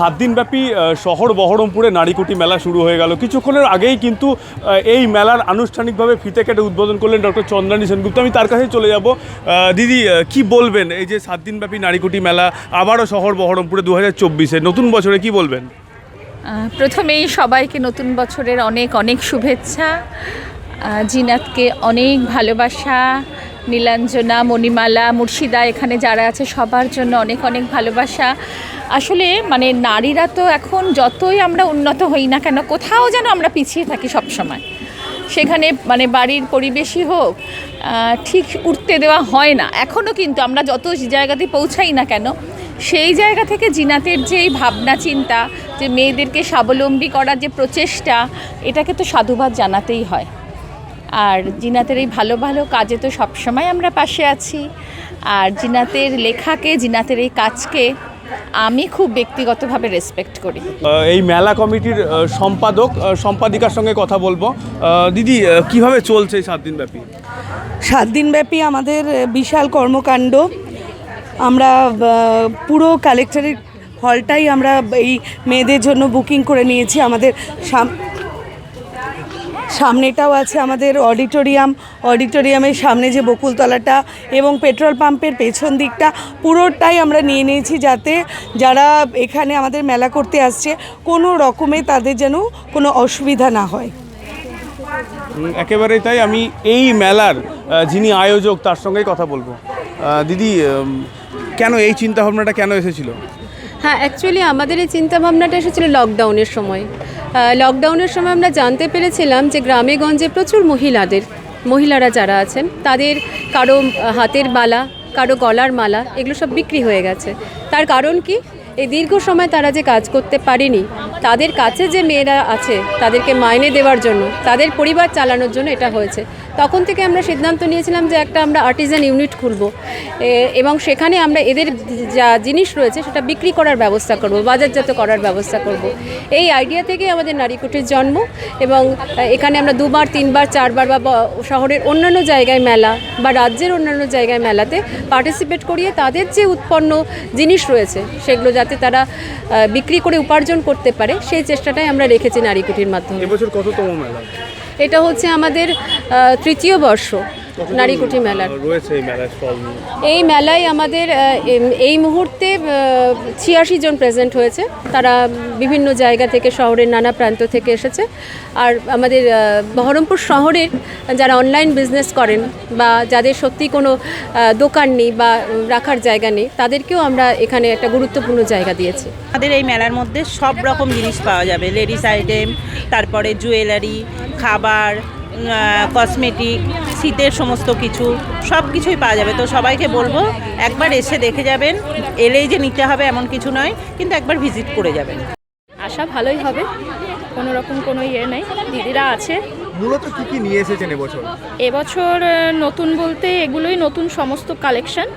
সাত দিনব্যাপী শহর বহরমপুরে নারীকুটি মেলা শুরু হয়ে গেল। কিছুক্ষণের আগেই কিন্তু এই মেলার আনুষ্ঠানিকভাবে ফিতে কেটে উদ্বোধন করলেন ডক্টর চন্দ্রানী সেনগুপ্ত। আমি তার কাছে চলে যাব। দিদি কি বলবেন এই যে সাত দিনব্যাপী নারীকুটি মেলা, আবারও শহর বহরমপুরে দু হাজার চব্বিশে, নতুন বছরে কি বলবেন? প্রথমেই সবাইকে নতুন বছরের অনেক অনেক শুভেচ্ছা। জিনাতকে অনেক ভালোবাসা। নীলাঞ্জনা, মণিমালা, মুর্শিদা, এখানে যারা আছে, সবার জন্য অনেক অনেক ভালোবাসা। আসলে মানে নারীরা তো এখন যতই আমরা উন্নত হই না কেন, কোথাও যেন আমরা পিছিয়ে থাকি সব সময় সেখানে মানে বাড়ির পরিবেশই হোক ঠিক উঠতে দেওয়া হয় না। এখনও কিন্তু আমরা যত জায়গাতে পৌঁছাই না কেন, সেই জায়গা থেকে জিনাতের যে এই ভাবনা, চিন্তা, যে মেয়েদেরকে স্বাবলম্বী করার যে প্রচেষ্টা, এটাকে তো সাধুবাদ জানাতেই হয়। আর জিনাতের এই ভালো ভালো কাজে তো সবসময় আমরা পাশে আছি। আর জিনাতের লেখাকে, জিনাতের এই কাজকে আমি খুব ব্যক্তিগতভাবে রেসপেক্ট করি। এই মেলা কমিটির সম্পাদক সম্পাদিকার সঙ্গে কথা বলব। দিদি কীভাবে চলছে এই সাত দিনব্যাপী? সাত দিনব্যাপী আমাদের বিশাল কর্মকাণ্ড। আমরা পুরো কালেক্টরের হলটাই আমরা এই মেয়েদের জন্য বুকিং করে নিয়েছি। আমাদের সাম- সামনেটাও আছে আমাদের অডিটোরিয়াম। অডিটোরিয়ামের সামনে যে বকুলতলাটা এবং পেট্রোল পাম্পের পেছন দিকটা পুরোটাই আমরা নিয়ে নিয়েছি যাতে যারা এখানে আমাদের মেলা করতে আসছে কোনো রকমে তাদের যেন কোনো অসুবিধা না হয়। একেবারেই তাই আমি এই মেলার যিনি আয়োজক তার সঙ্গেই কথা বলব। দিদি কেন এই চিন্তা ভাবনাটা কেন এসেছিল? হ্যাঁ অ্যাকচুয়ালি আমাদের এই চিন্তাভাবনাটা এসেছিল লকডাউনের সময়। লকডাউনের সময় আমরা জানতে পেরেছিলাম যে গ্রামে গঞ্জে প্রচুর মহিলাদের, মহিলারা যারা আছেন, তাদের কারও হাতের বালা কারও গলার মালা, এগুলো সব বিক্রি হয়ে গেছে। তার কারণ কি? এই দীর্ঘ সময় তারা যে কাজ করতে পারেনি, তাদের কাছে যে মেয়েরা আছে, তাদেরকে মাইনে দেওয়ার জন্য, তাদের পরিবার চালানোর জন্য এটা হয়েছে। তখন থেকে আমরা সিদ্ধান্ত নিয়েছিলাম যে একটা আমরা আর্টিজান ইউনিট খুলব। এবং সেখানে আমরা এদের যা জিনিস রয়েছে সেটা বিক্রি করার ব্যবস্থা করব, বাজারজাত করার ব্যবস্থা করব। এই আইডিয়া থেকে আমাদের নারীকুটির জন্ম এবং এখানে আমরা দুবার, তিনবার, চারবার বা শহরের অন্যান্য জায়গায় মেলা বা রাজ্যের অন্যান্য জায়গায় মেলাতে পার্টিসিপেট করিয়ে তাদের যে উৎপন্ন জিনিস রয়েছে সেগুলো যাতে তারা বিক্রি করে উপার্জন করতে পারে, সেই চেষ্টাটাই আমরা রেখেছি নারীকুটির মাধ্যমে। এবছর কততম মেলা? এটা হচ্ছে আমাদের তৃতীয় বর্ষ। নারীকুঠি মেলার। রয়েছে এই মেলার স্টল? এই মেলায় আমাদের এই মুহূর্তে ছিয়াশি জন প্রেজেন্ট হয়েছে। তারা বিভিন্ন জায়গা থেকে শহরের নানা প্রান্ত থেকে এসেছে। আর আমাদের বহরমপুর শহরের যারা অনলাইন বিজনেস করেন বা যাদের সত্যি কোনো দোকান নেই বা রাখার জায়গা নেই তাদেরকেও আমরা এখানে একটা গুরুত্বপূর্ণ জায়গা দিয়েছি। আমাদের এই মেলার মধ্যে সব রকম জিনিস পাওয়া যাবে। লেডিস আইটেম তারপরে জুয়েলারি খাবার কসমেটিক শীতের সমস্ত কিছু সব কিছুই পাওয়া যাবে। তো সবাইকে বলব একবার এসে দেখে যাবেন এলেই যে নিতে হবে এমন কিছু নয় কিন্তু একবার ভিজিট করে যাবেন। আশা ভালোই হবে কোনো রকম কোনো ইয়ে নেই দিদিরা আছে। মূলত কি কি নিয়ে এসেছেন এবছর? এবছর নতুন বলতে এগুলোই নতুন সমস্ত কালেকশন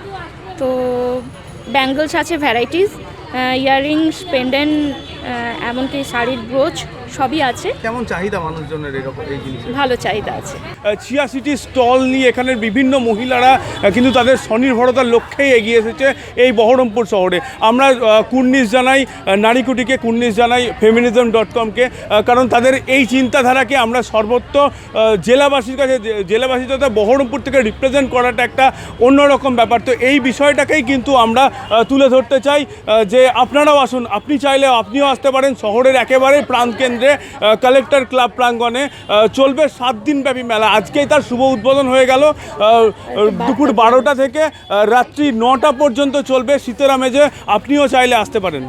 তো ব্যাঙ্গলস আছে ভ্যারাইটিস ইয়াররিংস পেন্ডেন্ট এমনকি শাড়ির ব্রোচ সবই আছে। কেমন চাহিদা মানুষজনের এরকম এই জিনিস? ভালো চাহিদা আছে। ছিয়াশিটি স্টল নিয়ে এখানের বিভিন্ন মহিলারা কিন্তু তাদের স্বনির্ভরতার লক্ষ্যেই এগিয়ে এসেছে এই বহরমপুর শহরে। আমরা কুর্নিশ জানাই নারীকুটিকে কুর্নিশ জানাই ফেমিনিজম ডট কমকে কারণ তাদের এই চিন্তাধারাকে আমরা সর্বত্র জেলাবাসীর কাছে জেলাবাসী তথা বহরমপুর থেকে রিপ্রেজেন্ট করাটা একটা অন্যরকম ব্যাপার। তো এই বিষয়টাকেই কিন্তু আমরা তুলে ধরতে চাই যে আপনারাও আসুন আপনি চাইলে আপনিও আসতে পারেন শহরের একেবারে প্রাণকেন্দ্রে। কালেক্টর ক্লাব প্রাঙ্গনে চলবে সাত দিনব্যাপী মেলা। আজকেই তার শুভ উদ্বোধন হয়ে গেল। দুপুর বারোটা থেকে রাত্রি নটা পর্যন্ত চলবে। শীতের আমেজে আপনিও চাইলে আসতে পারেন।